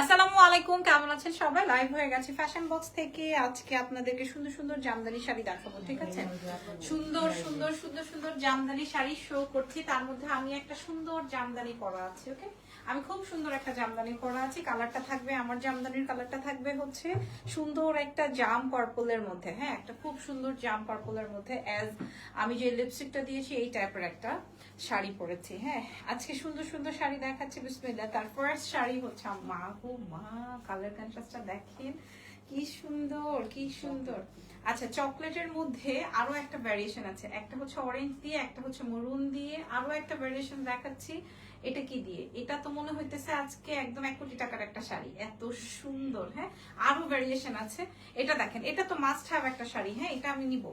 আসসালামু আলাইকুম, কেমন আছেন সবাই? লাইভ হয়ে গেছে ফ্যাশন বক্স থেকে। আজকে আপনাদেরকে সুন্দর সুন্দর জামদানি শাড়ি দেখাবো, ঠিক আছে? সুন্দর সুন্দর সুন্দর সুন্দর জামদানি শাড়ি শো করছি। তার মধ্যে আমি একটা সুন্দর জামদানি পরা আছে ওকে আমি খুব সুন্দর একটা জামদানি পরা আছি, কালারটা থাকবে, আমার জামদানির কালারটা থাকবে হচ্ছে সুন্দর একটা জাম পার্পলের মধ্যে হ্যাঁ একটা খুব সুন্দর জাম পার্পলের মধ্যে অ্যাজ আমি যে লিপস্টিকটা দিয়েছি, এই টাইপের একটা শাড়ি পরেছি হ্যাঁ। আজকে সুন্দর সুন্দর শাড়ি দেখাচ্ছি, বিসমিল্লাহ। তার ফার্স্ট শাড়ি হচ্ছে মা গো মা কালার কন্ট্রাস্টটা দেখেন, কি সুন্দর কি সুন্দর। আচ্ছা চকলেটের মধ্যে আরও একটা ভ্যারিয়েশন আছে, একটা হচ্ছে অরেঞ্জ দিয়ে, একটা হচ্ছে মরুন দিয়ে, আরও একটা ভ্যারিয়েশন দেখাচ্ছি। এটা কি দিয়ে? এটা তো মনে হইতেছে আজকে একদম এক কোটি টাকার একটা শাড়ি। এত সুন্দর হ্যাঁ? আরও ভ্যারিয়েশন আছে। এটা দেখেন এটা তো মাস্ট হ্যাভ একটা শাড়ি হ্যাঁ? এটা আমি নিব।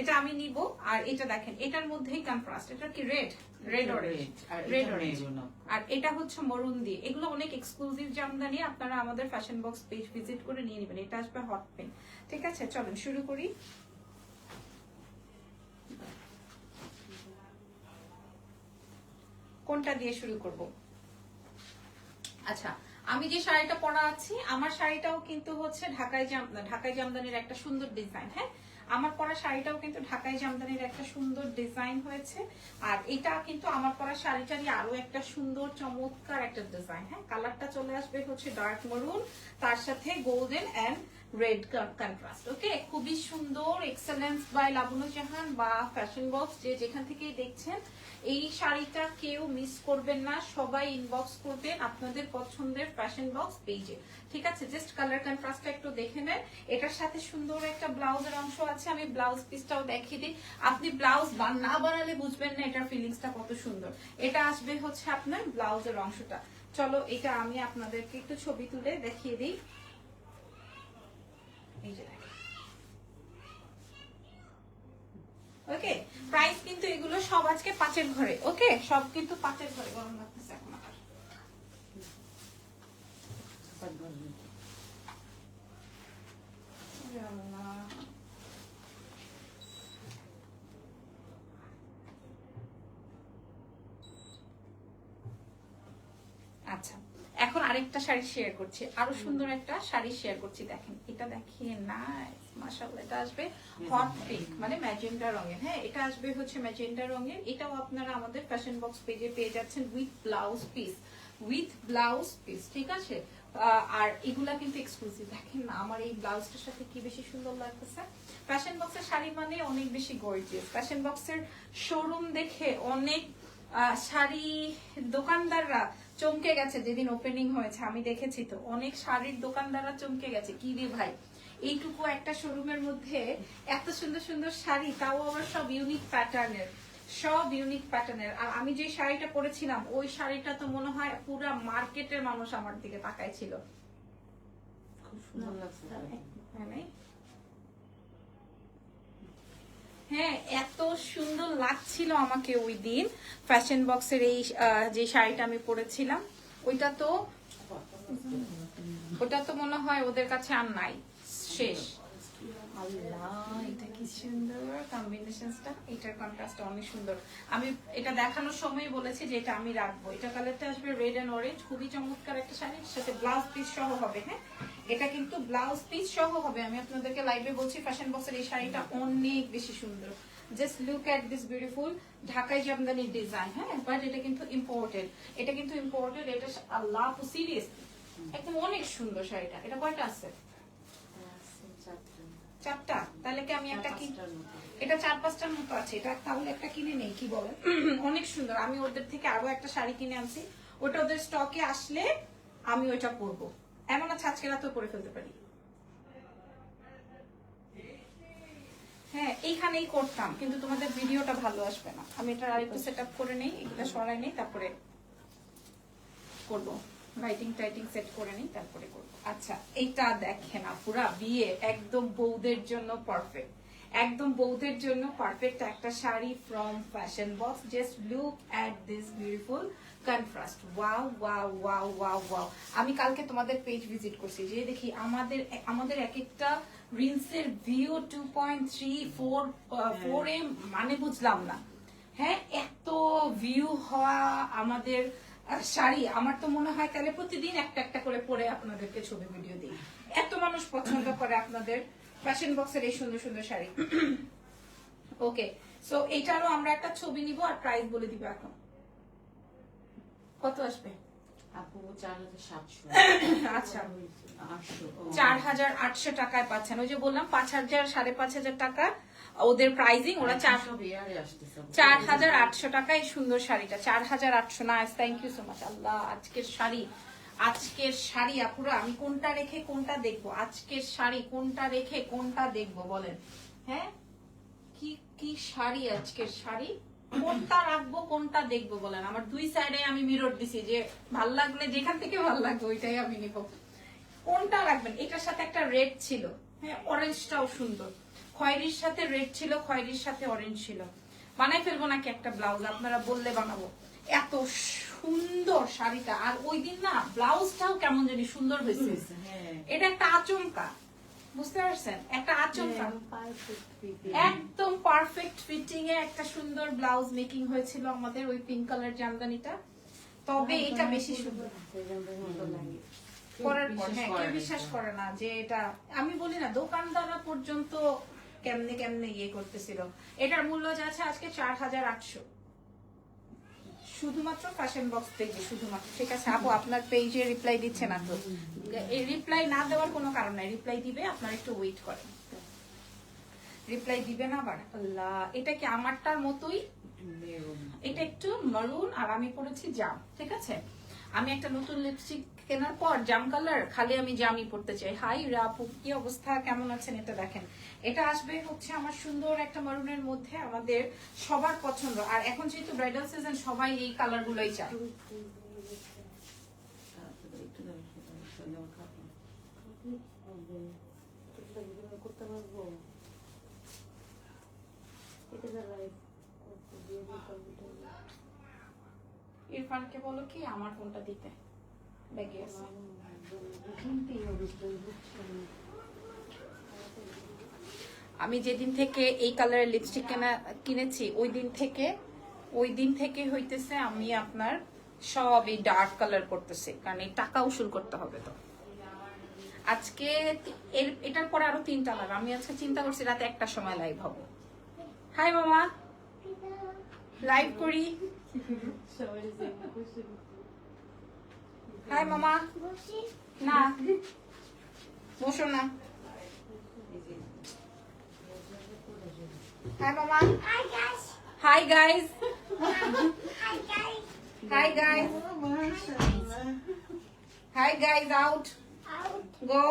এটা আমি নিব আর এটা দেখেন এটার মধ্যেই কন্ট্রাস্ট এটা কি red red orange red orange আর এটা হচ্ছে মরুন দিয়ে। এগুলো অনেক এক্সক্লুসিভ জামদানি আপনারা আমাদের ফ্যাশন বক্স পেজ ভিজিট করে নিয়ে নেবেন। এটা আসবে হট পেন ঠিক আছে? চলুন শুরু করি। কোনটা দিয়ে শুরু করব? আচ্ছা আমি যে শাড়িটা পরা আছি, আমার শাড়িটাও কিন্তু হচ্ছে ঢাকাই জাম, ঢাকাই জামদানির একটা সুন্দর ডিজাইন হ্যাঁ? আমার পরা শাড়িটাও কিন্তু ঢাকাই জামদানির একটা সুন্দর ডিজাইন হয়েছে, আর এটা কিন্তু আমার পরা শাড়িটারই আরও একটা সুন্দর, চমৎকার একটা ডিজাইন হ্যাঁ? কালারটা চলে আসবে হচ্ছে ডার্ক মরুন তার সাথে golden and red contrast okay খুবই সুন্দর এক্সেলেন্স বাই লাবণু জাহান বা ফ্যাশন বক্স যে যেখান থেকেই দেখছেন, এই শাড়িটা কেউ মিস করবেন না, সবাই ইনবক্স করবেন আপনাদের পছন্দের ফ্যাশন বক্স পেজে ঠিক আছে? জাস্ট কালার কন্ট্রাস্টটা একটু দেখে নেন। এটার সাথে সুন্দর একটা ব্লাউজের অংশ আছে, আমি ব্লাউজ পিসটাও দেখিয়ে দিই। আপনি ব্লাউজ না বানালে বুঝবেন না এটার ফিলিংসটা কত সুন্দর। এটা আসবে হচ্ছে আপনার ব্লাউজের অংশটা। চলো, এটা আমি আপনাদেরকে একটু ছবি তুলে দেখিয়ে দিই। ওকে প্রাইস কিন্তু এগুলো সব আজকে পাঁচের ঘরে। ওকে সব কিন্তু পাঁচের ঘরে গরম লাগতেছে এখন আচ্ছা। এখন আরেকটা শাড়ি শেয়ার করছি। আরও সুন্দর একটা শাড়ি শেয়ার করছি দেখেন। এটা দেখিয়ে নাইস মাশাআল্লাহ এটা আসবে হট পিঙ্ক মানে ম্যাজেন্টা রঙের। হ্যাঁ এটা আসবে হচ্ছে ম্যাজেন্টা রঙের। এটাও আপনারা আমাদের ফ্যাশন বক্স পেজে পেয়ে যাচ্ছেন with blouse piece with blouse piece ঠিক আছে? আর এগুলা কিন্তু এক্সক্লুসিভ দেখেন না আমার এই ব্লাউজটার সাথে কি বেশি সুন্দর লাগতেছে? ফ্যাশন বক্সের শাড়ি মানে অনেক বেশি গর্জিয়াস ফ্যাশন বক্সের শোরুম দেখে অনেক শাড়ি দোকানদাররা চমকে গেছে যেদিন ওপেনিং হয়েছে আমি দেখেছি তো। অনেক শাড়ির দোকানদাররা চমকে গেছে। কি রে ভাই? এইটুকু একটা শোরুমের মধ্যে এত সুন্দর সুন্দর শাড়ি তাও আবার সব ইউনিক প্যাটার্নের সব ইউনিক প্যাটার্নের আর আমি যে শাড়িটা পরেছিলাম ওই শাড়িটা তো মনে হয় পুরা মার্কেটের মানুষ আমার দিকে তাকায় ছিল খুব সুন্দর লাগছে। হ্যাঁ, এত সুন্দর লাগছিল আমাকে ওই দিন। ফ্যাশন বক্সের এই যে শাড়িটা আমি পরেছিলাম ওইটা তো ওটা তো মনে হয় ওদের কাছে আর নাই। শেষ। আল্লাহ এটা কি সুন্দর কন্ট্রাস্টটা অনেক সুন্দর। আমি এটা দেখানোর সময় বলেছি যে এটা আমি রাখব। এটা কালারটা আসবে রেড এন্ড অরেঞ্জ খুবই চমৎকার একটা শাড়ি সাথে ব্লাউজ পিস সহ হবে হ্যাঁ? এটা কিন্তু ব্লাউজ পিস সহ হবে। আমি আপনাদেরকে লাইভে বলছি ফ্যাশন বক্সের এই শাড়িটা অনেক বেশি সুন্দর। Just look at this beautiful Dhakai Jamdani design হ্যাঁ? বাট এটা কিন্তু ইম্পোর্টেড এটা কিন্তু ইম্পোর্টেড এটা আল্লাহ সিরিয়াস একদম অনেক সুন্দর শাড়িটা। এটা কয়টা আছে? চারটা। তাহলে কি আমি একটা এটা চার পাঁচটার মতো আছে। এটা তাহলে একটা কিনে নেই কি বলেন? অনেক সুন্দর। আমি ওদের থেকে আরও একটা শাড়ি কিনে আনছি। ওটা ওদের স্টকে আসলে আমি ওইটা পরবো। এমন আছে আজকে রাতেও পরে ফেলতে পারি। হ্যাঁ এইখানেই করতাম, কিন্তু তোমাদের ভিডিওটা ভালো আসবে না। আমি এটা আরেকটু সেট আপ করে নেই, এগুলো সরাই নেই, তারপরে করব। লাইটিং টাইটিং সেট করে নিই, তারপরে করব। আচ্ছা এইটা দেখেন আপুরা বিয়ে একদম বৌদের জন্য পারফেক্ট একদম বৌদের জন্য পারফেক্ট একটা sari from fashion box just look at this beautiful contrast wow wow wow wow wow আমি কালকে তোমাদের পেজ ভিজিট করছি যে দেখি আমাদের আমাদের এক একটা রিলসের view two point three four four M মানে বুঝলাম না। হ্যাঁ এত ভিউ হওয়া আমাদের শাড়ি। আমার তো মনে হয় তাহলে প্রতিদিন একটা একটা করে পরে আপনাদেরকে ছবি ভিডিও দিই। এত মানুষ পছন্দ করে আপনাদের ফ্যাশন বক্সের এই সুন্দর সুন্দর শাড়ি। ওকে সো এটারও আমরা একটা ছবি নিব আর প্রাইস বলে দিব এখন। কত আসবে? আপু চার হাজার সাতশো। আচ্ছা। আটশো চার হাজার আটশো টাকায় পাচ্ছেন। ওই যে বললাম পাঁচ হাজার সাড়ে পাঁচ হাজার টাকা ওদের প্রাইজিং ওরা আপু। চার হাজার আটশো টাকা এই সুন্দর শাড়িটা। চার হাজার আটশো না thank you so much Allah আজকের শাড়ি। আজকের শাড়ি আপুরা আমি কোনটা রেখে কোনটা দেখব? আজকের শাড়ি কোনটা রেখে কোনটা দেখব বলেন? হ্যাঁ? কি কি শাড়ি আজকের শাড়ি? কোনটা রাখব কোনটা দেখব বলেন। আমার দুই সাইডে আমি মিরর দিছি যে ভালো লাগলে যেখান থেকে ভালো লাগবে ওইটাই আমি নিব। কোনটা রাখবেন? এটার সাথে একটা রেড ছিল। হ্যাঁ অরেঞ্জটাও সুন্দর। খয়েরির সাথে রেড ছিল খয়েরির সাথে অরেঞ্জ ছিল। বানাই ফেলব নাকি একটা ব্লাউজ আপনারা বললে বানাবো। এত সুন্দর শাড়িটা। আর ওই দিন না ব্লাউজটাও কেমন জানি সুন্দর হয়েছে হ্যাঁ। এটা একটা আচমকা। বুঝতে পারছেন? একটা আচমকা। একদম পারফেক্ট ফিটিং এ একটা সুন্দর ব্লাউজ মেকিং হয়েছিল আমাদের ওই পিঙ্ক কালার জামদানিটা। তবে এটা বেশি সুন্দর। করার পর বিশ্বাস হ্যাঁ করে কেউ না। বিশ্বাস করে না যে এটা আমি বলি না দোকানদাররা পর্যন্ত কেমনে কেমনে ইয়ে করতেছিল। এটার মূল্য যাচ্ছে আজকে চার হাজার আটশো। শুধুমাত্র ফ্যাশন বক্স পেজে শুধুমাত্র। ঠিক আছে আপু আপনার পেজে রিপ্লাই দিচ্ছে না তো। এই রিপ্লাই না দেওয়ার কোনো কারণ নাই। রিপ্লাই দিবে আপনার একটু ওয়েট করেন। রিপ্লাই দিবে না আবার? আল্লাহ এটা কি আমারটার মতোই? এটা একটু মরুন আর আমি পরেছি জাম ঠিক আছে? আমি একটা নতুন লিপস্টিক কেনার পর জাম কালার, খালি আমি জামই পড়তে চাই। হাই রাপু কি অবস্থা? কেমন আছেন? এটা দেখেন। এটা আসবে হচ্ছে আমার সুন্দর একটা মারুনের মধ্যে আমাদের সবার পছন্দ। আর এখন যেহেতু ব্রাইডাল সিজন সবাই এই কালার গুলোই চায়। করতে পারব ইরফানকে বলো কি, আমার ফোনটা দিতে? ব্যাগে আছে। আমি যেদিন থেকে এই কালারের লিপস্টিক কেনা কিনেছি ওই দিন থেকে ওই দিন থেকে হইতেছে আমি আপনার সব এই ডার্ক কালার করতেছি কারণ এই টাকা উসুল করতে হবে তো আজকে এর এটার পরে আরও তিনটা লাভ আমি আজকে চিন্তা করছি রাতে একটা সময় লাইভ হব হাই মামা লাইভ করি। হাই মামা না বসো না এই যে, হাই মামা Hi guys. Hi guys Hi guys. Hi guys hi guys out Out. Go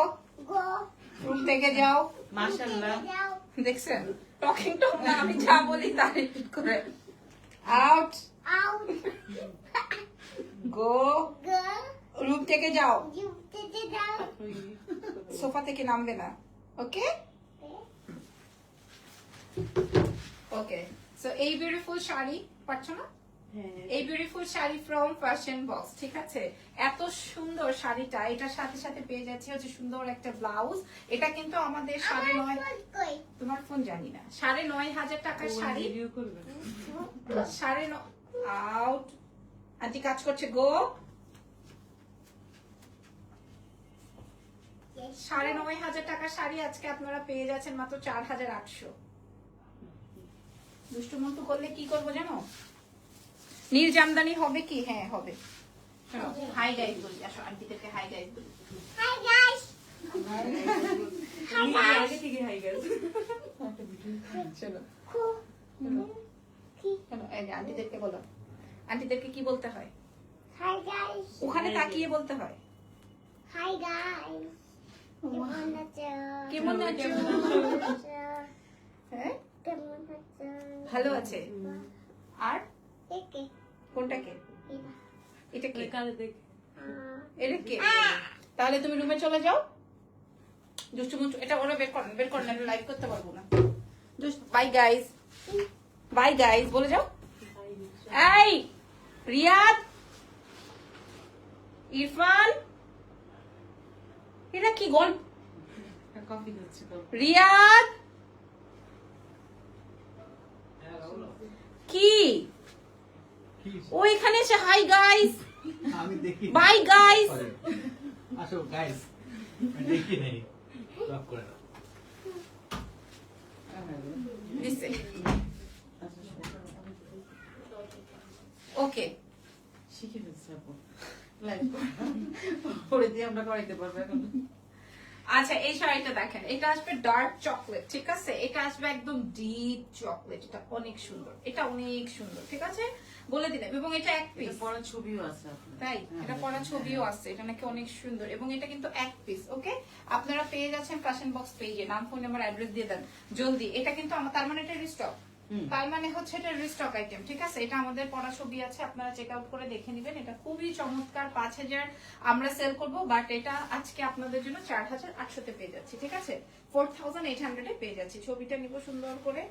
Go. Room থেকে যাও মাশাআল্লাহ Down. দেখছেন টকিং টক না আমি যা বলি তা রিপিট করে out Out. Go Go. Room থেকে যাও. সোফা থেকে নামবে না। ওকে? ওকে। সো এই বিউটিফুল শাড়ি পাচ্ছ না? হ্যাঁ। এই beautiful sari from fashion box ঠিক আছে? এত সুন্দর শাড়িটা এটার সাথে সাথে পেয়ে যাচ্ছে হচ্ছে সুন্দর একটা ব্লাউজ এটা কিন্তু আমাদের সাড়ে নয় তোমার ফোন জানি না। সাড়ে নয় হাজার টাকার শাড়ি। সাড়ে ন আউট আন্টি কাজ করছে গো সাড়ে নয় হাজার টাকা শাড়ি আজকে আপনারা পেয়ে যাচ্ছেন মাত্র চার হাজার আটশো। দুষ্টুমন্তু করলে কি করব জানো? নির্জামদানি হবে কি? হ্যাঁ হবে। হাই গাইজ বলি আসো আন্টিদেরকে হাই গাইজ বলি। হাই বলো। কি বলতে হয়? ওখানে তাকিয়ে বলতে হয়। Hi guys. কেমন আছো? কেমন আছো? হ্যাঁ কেমন আছো? ভালো আছে আর? একে, কোনটাকে এরা। এটা কে? দেখ। এটা কে? তাহলে তুমি রুমে চলে যাও। দুষ্টু মুষ্টু এটা ওরা বের করেন বের করেন আমি লাইভ করতে পারব না। বাই গাইস বাই গাইস বলে যাও। এই রিয়াদ ইরফান। এটা কি গল্প? তো রিয়াদ? কি? ও এখানে এসে হাই গাইস আমি দেখি বাই গাইস. আসো গাইস দেখি নেই। লক করে দাও। ওকে শিখে ফেলছি আপু। পরে দিয়ে আমরা করাইতে পারব এখন। আচ্ছা এই শাড়িটা দেখেন। এটা আসবে ডার্ক চকলেট ঠিক আছে? এটা আসবে একদম ডিপ চকলেট এটা অনেক সুন্দর। এটা অনেক সুন্দর ঠিক আছে? বলে দিলাম। এবং এটা এক পিস পরে ছবিও আছে তাই? হ্যাঁ, এটা হ্যাঁ, পরা হ্যাঁ, ছবিও। আছে। এটা নাকি অনেক সুন্দর। এবং এটা কিন্তু এক পিস ওকে আপনারা পেয়ে যাচ্ছেন ফ্যাশন বক্স পেজে নাম ফোন নাম্বার অ্যাড্রেস দিয়ে দেন। জলদি। এটা কিন্তু আমার তার মানে এটা রিস্টক। তার মানে হচ্ছে এটা রিস্টক আইটেম ঠিক আছে? এটা আমাদের পড়া ছবি আছে, আপনারা চেক আউট করে দেখে নেবেন। এটা খুবই চমৎকার, পাঁচ হাজার আমরা সেল করব বাট এটা আজকে আপনাদের জন্য চার হাজার আটশোতে পেয়ে যাচ্ছি, ঠিক আছে? ফোর থাউজেন্ড এইট হান্ড্রেডে পেয়ে যাচ্ছি। ছবিটা নিব সুন্দর করে।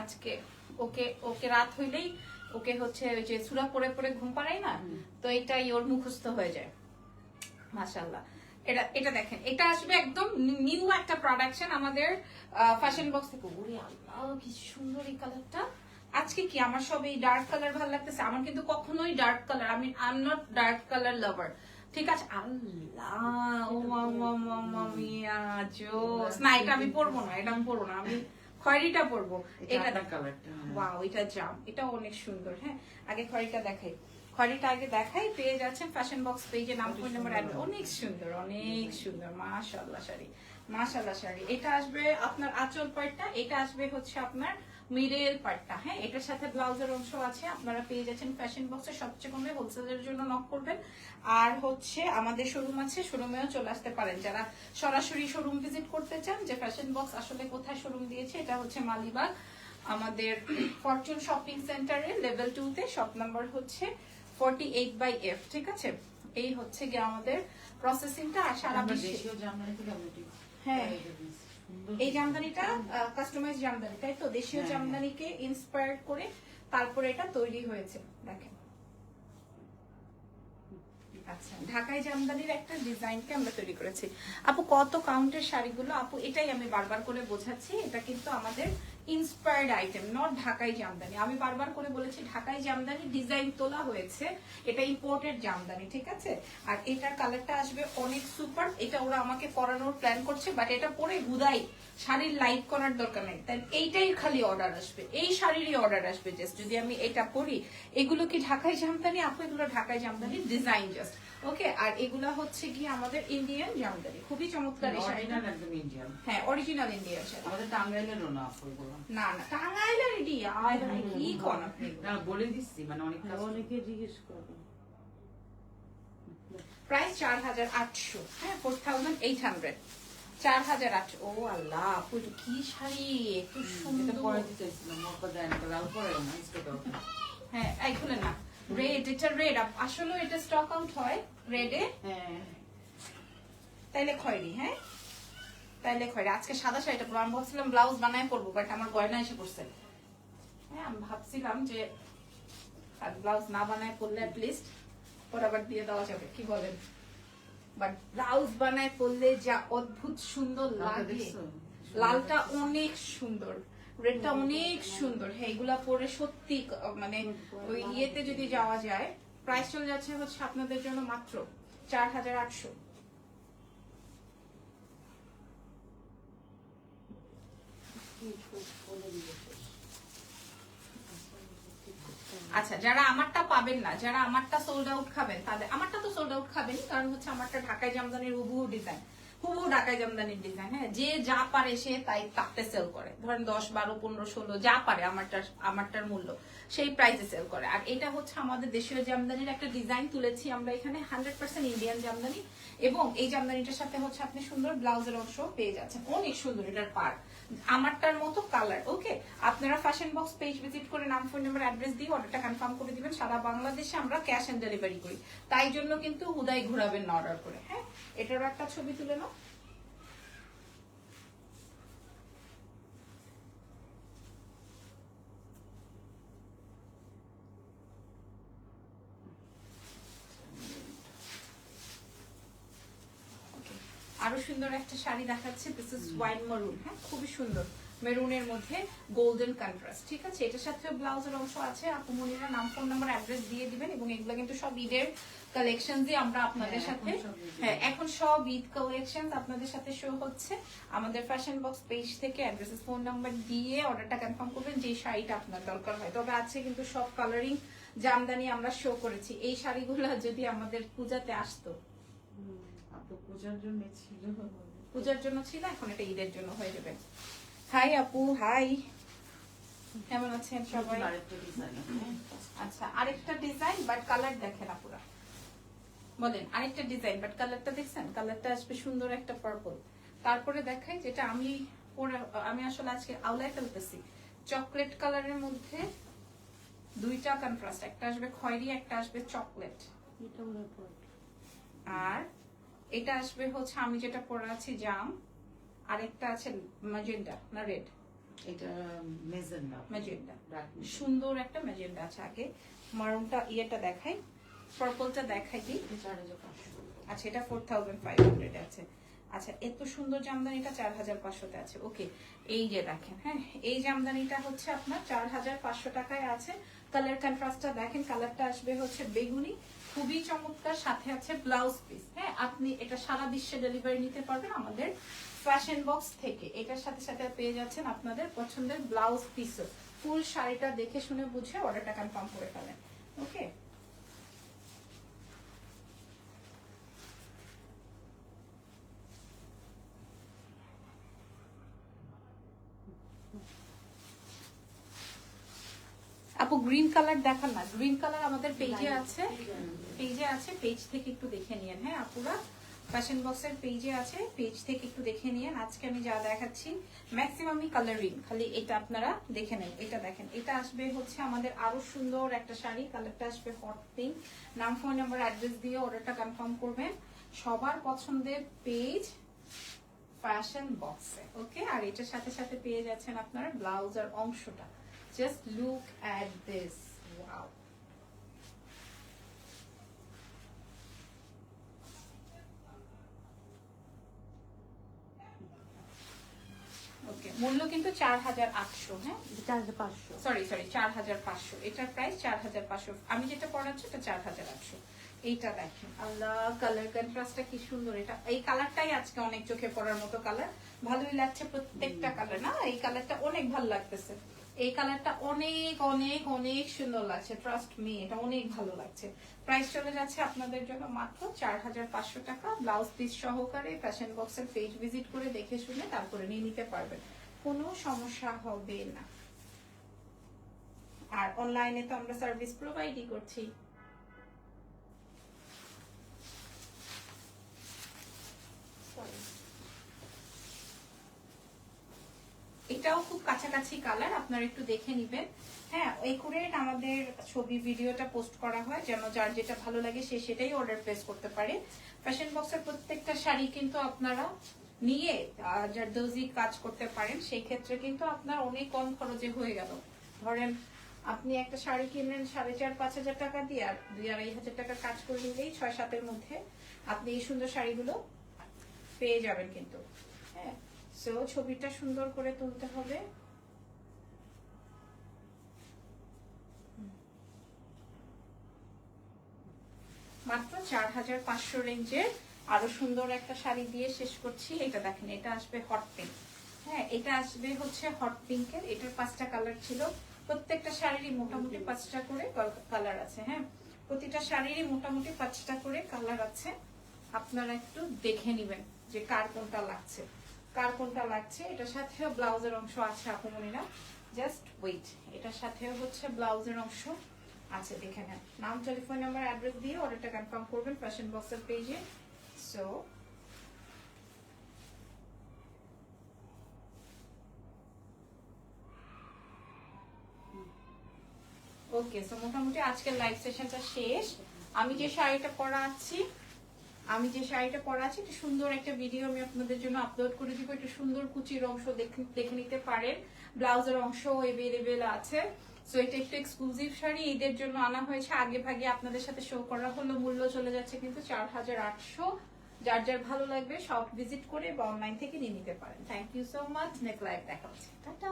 আজকে, ওকে ওকে রাত হইলেই ওকে হচ্ছে ওই যে সুরা পরে পরে ঘুম পাড়াই না তো এটাই ওর মুখস্থ হয়ে যায়। মাশাল্লাহ এটা এটা দেখেন এটা আসবে একদম নিউ একটা প্রোডাকশন আমাদের ফ্যাশন বক্স থেকে। ওরে আল্লাহ কি সুন্দর এই কালারটা আজকে কি আমার সব এই ডার্ক কালার ভালো লাগতেছে? আমার কিন্তু কখনোই ডার্ক কালার আমি I am not dark colour lover ঠিক আছে? আল্লাহ ও মামা মামা মিয়া জোস। না এটা আমি পরবো না এটা আমি পরবো না। আমি খয়েরিটা পরবো। এটা ওয়াও এটা জাম। এটা অনেক সুন্দর হ্যাঁ। আগে খয়েরিটা দেখাই। খয়েরিটা আগে দেখাই পেয়ে যাচ্ছেন ফ্যাশন বক্স পেজে নাম ফোন নাম্বার অনেক সুন্দর অনেক সুন্দর। মাশাআল্লাহ শাড়ি মাশাআল্লাহ শাড়ি। এটা আসবে আপনার আঁচল পার্টটা এটা আসবে হচ্ছে আপনার মিডল পার্টটা হ্যাঁ এটার সাথে ব্লাউজের অংশ আছে আপনারা পেয়ে যাচ্ছেন ফ্যাশন বক্সে সবচেয়ে কমে হোলসেলের জন্য নক করবেন। আর হচ্ছে আমাদের শোরুম আছে শোরুমেও চলে আসতে পারেন। যারা সরাসরি শোরুম ভিজিট করতে চান যে ফ্যাশন বক্স আসলে কোথায় শোরুম দিয়েছে এটা হচ্ছে মালিবাগ। আমাদের ফরচুন শপিং সেন্টারে লেভেল টু তে শপ নাম্বার হচ্ছে ফর্টি এইট বাই এফ ঠিক আছে? এই হচ্ছে গিয়ে আমাদের প্রসেসিংটা আর সারা বিশ্বে। হ্যাঁ। এই জামদানিটা কাস্টমাইজ জামদানি তাই তো? দেশীয় হ্যাঁ, জামদানিকে ইন্সপায়ার করে তারপরে এটা তৈরি হয়েছে দেখেন। আচ্ছা ঢাকাই জামদানির একটা ডিজাইনকে আমরা তৈরি করেছি। আপু, কত কাউন্টের শাড়িগুলো? আপু, এটাই আমি বারবার করে বোঝাচ্ছি, এটা কিন্তু আমাদের ইন্সপায়ার্ড আইটেম নট ঢাকাই জামদানি আমি বারবার করে বলেছি ঢাকাই জামদানি ডিজাইন তোলা হয়েছে, এটা ইম্পোর্টেড জামদানি ঠিক আছে? আর এটার কালারটা আসবে অনেক সুপার এটা ওরা আমাকে পরানোর প্ল্যান করছে বাট এটা পরে হুদাই শাড়ির লাইট করার দরকার নেই। তাই এইটাই খালি অর্ডার আসবে, এই শাড়িরই অর্ডার আসবে জাস্ট যদি আমি এটা পরি। এগুলো কি ঢাকাই জামদানি আপু, এগুলো Dhakai Jamdani design just okay আর এগুলা হচ্ছে কি আমাদের ইন্ডিয়ান জামদানি। খুবই চমৎকার এই শাড়িটা। একদম ইন্ডিয়ান হ্যাঁ অরিজিনাল ইন্ডিয়ান শাড়ি। আমাদের টাঙ্গাইলেরও না না না টাঙ্গাইলের এটি আয় হায় কি কোন আপনি না বলে দিচ্ছি মানে অনেক অনেকে জিজ্ঞেস করে। প্রাইস চার হাজার আটশো। হ্যাঁ ফোর থাউজেন্ড এইট হান্ড্রেড চার হাজার আটশো। ও আল্লাহ কি শাড়ি? এত এটা সুন্দর। পরে দিতে চাইছিলাম মক্কা দেয় না লাল পরে না হ্যাঁ এই খুলে না। রেড এটা রেড আসলে এটা স্টক আউট হয় রেডে হ্যাঁ। তাইলে খয়রি হ্যাঁ? তাইলে খয়রি। আজকে সাদা শাড়িটা পরবো। আমি ভাবছিলাম ব্লাউজ বানায় পরবো বাট আমার গয়না এসে পড়ছে। হ্যাঁ আমি ভাবছিলাম যে ব্লাউজ না বানায় পরলে লিস্ট পর আবার দিয়ে দেওয়া যাবে কি বলেন? বাট ব্লাউজ বানায় পরলে যা অদ্ভুত সুন্দর লাগে। লালটা অনেক সুন্দর। রেডটা অনেক সুন্দর। হ্যাঁ এগুলা পরে সত্যি মানে ওই ইয়েতে যদি যাওয়া যায় প্রাইস চলে যাচ্ছে হচ্ছে আপনাদের জন্য মাত্র চার হাজার আটশো। আচ্ছা যারা আমারটা পাবেন না, যারা আমারটা সোল্ড আউট খাবেন, তাদের আমারটা তো সোল্ড আউট খাবেন কারণ হচ্ছে আমারটা ঢাকায় জামদানির হুবহু ডিজাইন হুবহু ঢাকায় জামদানির ডিজাইন হ্যাঁ? যে যা পারে সে তাই তাতে সেল করে। ধরেন দশ, বারো, পনেরো, ষোলো, যা পারে আমারটার আমারটার মূল্য, সেই প্রাইসে সেল করে। আর এটা হচ্ছে আমাদের দেশীয় জামদানির একটা ডিজাইন তুলেছি আমরা এখানে হান্ড্রেড পার্সেন্ট ইন্ডিয়ান জামদানি এবং এই জামদানিটার সাথে হচ্ছে আপনি সুন্দর ব্লাউজের অংশ পেয়ে যাচ্ছেন। অনেক সুন্দর এটার পার আমারটার মতো কালার ওকে আপনারা ফ্যাশন বক্স পেজ ভিজিট করে নাম ফোন নাম্বার অ্যাড্রেস দিয়ে অর্ডারটা কনফার্ম করে দিবেন। সারা বাংলাদেশে আমরা ক্যাশ অন ডেলিভারি করি। তাই জন্য কিন্তু হুদাই ঘুরাবেন না অর্ডার করে হ্যাঁ? এটারও একটা ছবি তুলে নাও। আরও সুন্দর একটা শাড়ি দেখাচ্ছে। দিস ইজ ওয়াইন মরুন হ্যাঁ? খুবই সুন্দর। মেরুনের মধ্যে গোল্ডেন কন্ট্রাস্ট ঠিক আছে? এটার সাথে ব্লাউজের অংশ আছে। আপু মনিরা নাম ফোন নাম্বার অ্যাড্রেস দিয়ে দিবেন এবং এগুলো কিন্তু সব ঈদের কালেকশন দিয়ে আমরা আপনাদের হ্যাঁ, সাথে এখন সব হ্যাঁ এখন সব ঈদ কালেকশন আপনাদের সাথে শো হচ্ছে। আমাদের ফ্যাশন বক্স পেজ থেকে অ্যাড্রেস ফোন নাম্বার দিয়ে অর্ডারটা কনফার্ম করবেন যে শাড়িটা আপনার দরকার হয়। তবে আছে কিন্তু সব কালারিং জামদানি আমরা শো করেছি। এই শাড়িগুলো যদি আমাদের পূজাতে আসতো। পূজার জন্য ছিল। পূজার জন্য ছিল এখন এটা ঈদের জন্য হয়ে যাবে। হাই আপু হাই কেমন আছেন সবাই? ডিজাইন আচ্ছা আরেকটা ডিজাইন বাট কালার দেখেন আপুরা। বলেন আরেকটা ডিজাইন বাট কালারটা দেখছেন? কালারটা আসবে সুন্দর একটা পার্পল তারপরে দেখাই যেটা আমি পরে আমি আসলে আজকে আউলায় ফেলতেছি। চকলেট কালারের মধ্যে দুইটা কন্ট্রাস্ট একটা আসবে খয়েরি একটা আসবে চকলেট আর এটা আসবে হচ্ছে আমি যেটা পরে আছি জাম। আরেকটা আছে ম্যাজেন্ডা না রেড এটা মেজেন্ডা ম্যাজেন্ডা সুন্দর একটা ম্যাজেন্ডা আছে আগে। মারুনটা ইয়েটা দেখাই পার্পলটা দেখাই দিই আচ্ছা এটা ফোর থাউজেন্ড ফাইভ হান্ড্রেড আছে। আচ্ছা এত সুন্দর জামদানিটা চার হাজার পাঁচশোতে আছে। ওকে এই যে দেখেন হ্যাঁ এই জামদানিটা হচ্ছে আপনার চার হাজার পাঁচশো টাকায় আছে। কালার কন্ট্রাস্টটা দেখেন কালারটা আসবে হচ্ছে বেগুনি। খুবই চমৎকার সাথে আছে ব্লাউজ পিস হ্যাঁ আপনি এটা সারা বিশ্বে ডেলিভারি নিতে পারবেন আমাদের ফ্যাশন বক্স থেকে। এটার সাথে সাথে পেয়ে যাচ্ছেন আপনাদের পছন্দের ব্লাউজ পিসও ফুল শাড়িটা দেখে শুনে বুঝে অর্ডারটা কনফার্ম করে ফেলেন। ওকে আপু গ্রিন কালার দেখান না। গ্রিন কালার আমাদের পেজে আছে। পেজে আছে। পেজ থেকে একটু দেখে নিয়েন। হ্যাঁ আপুরা? ফ্যাশন বক্সের পেজে আছে। পেজ থেকে একটু দেখে নিয়েন আজকে আমি যা দেখাচ্ছি ম্যাক্সিমামই কালারিং খালি এটা আপনারা দেখে নেন, এটা দেখেন। এটা আসবে হচ্ছে আমাদের আরও সুন্দর একটা শাড়ি কালারটা আসবে হট পিঙ্ক নাম ফোন নাম্বার অ্যাড্রেস দিয়ে অর্ডারটা কনফার্ম করবেন। সবার পছন্দের পেজ ফ্যাশন বক্সে ওকে আর এটার সাথে সাথে পেয়ে যাচ্ছেন আপনারা ব্লাউজ আর অংশটা। Just look at this wow okay মূল্য কিন্তু চার হাজার আটশো হ্যাঁ? চার হাজার পাঁচশো। সরি সরি চার হাজার পাঁচশো। এটার প্রাইস চার হাজার পাঁচশো। আমি যেটা পড়াচ্ছি এটা চার হাজার আটশো। এইটা দেখেন। আল্লাহ কালার কন্ট্রাস্টটা কি সুন্দর। এটা এই কালারটাই আজকে অনেক চোখে পড়ার মতো কালার ভালোই লাগছে প্রত্যেকটা কালার না? এই কালারটা অনেক ভালো লাগতেছে। এই কালারটা অনেক অনেক অনেক সুন্দর লাগছে ট্রাস্ট মি এটা অনেক ভালো লাগছে। প্রাইস চলে যাচ্ছে আপনাদের জন্য মাত্র চার হাজার পাঁচশো টাকা। ব্লাউজ পিস সহকারে ফ্যাশন বক্সের পেজ ভিজিট করে দেখে শুনে তারপরে নিয়ে নিতে পারবেন। কোনো সমস্যা হবে না। আর অনলাইনে তো আমরা সার্ভিস প্রোভাইডই করছি। এটাও খুব কাছাকাছি কালার আপনারা একটু দেখে নিবেন। হ্যাঁ এই করে আমাদের ছবি, ভিডিওটা পোস্ট করা হয়, যেন যার যেটা ভালো লাগে সে সেটাই অর্ডার প্লেস করতে পারে। ফ্যাশন বক্সের প্রত্যেকটা শাড়ি কিন্তু আপনারা নিয়ে জারদৌজি কাজ করতে পারেন। সেই ক্ষেত্রে কিন্তু আপনার অনেক কম খরচে হয়ে গেল। ধরেন, আপনি একটা শাড়ি কিনলেন সাড়ে চার, পাঁচ হাজার টাকা দিয়ে, আর দুই আড়াই হাজার টাকা কাজ করে নিলেই ছয়, সাতের মধ্যে আপনি এই সুন্দর শাড়িগুলো পেয়ে যাবেন কিন্তু। সো ছবিটা সুন্দর করে তুলতে হবে। মাত্র চার হাজার পাঁচশো রেঞ্জের আরও সুন্দর একটা শাড়ি দিয়ে শেষ করছি। এটা দেখেন, এটা আসবে হট পিঙ্ক হ্যাঁ এটা আসবে হচ্ছে হট পিঙ্কের এটার পাঁচটা কালার ছিল। প্রত্যেকটা শাড়িরই মোটামুটি পাঁচটা করে কালার আছে হ্যাঁ। প্রতিটা শাড়িরই মোটামুটি পাঁচটা করে কালার আছে। আপনারা একটু দেখে নেবেন যে কার কোনটা লাগছে। কার কোনটা লাগছে? এটার সাথেও ব্লাউজের অংশ আছে আপুমনিরা জাস্ট ওয়েট। এটার সাথেও হচ্ছে ব্লাউজের অংশ আছে, দেখে নেন। নাম, টেলিফোন নাম্বার, অ্যাড্রেস দিয়ে অর্ডারটা কনফার্ম করবেন ফ্যাশন বক্সের পেজে। সো ওকে সো মোটামুটি আজকের লাইভ সেশনটা শেষ। আমি যে শাড়িটা পরাচ্ছি আমি যে শাড়িটা পরা আছি একটা সুন্দর একটা ভিডিও আমি আপনাদের জন্য আপলোড করে দিব। একটা সুন্দর কুচির অংশ দেখে নিতে পারেন। ব্লাউজের অংশ এভেলেবেল আছে। সো এটা একটু এক্সক্লুসিভ শাড়ি। ঈদের জন্য আনা হয়েছে। আগে ভাগে আপনাদের সাথে শো করা হলো। মূল্য চলে যাচ্ছে কিন্তু চার হাজার আটশো। যার যার ভালো লাগবে সব ভিজিট করে বা অনলাইন থেকে নিয়ে নিতে পারেন। Thank you so much next live দেখা হচ্ছে। টাটা!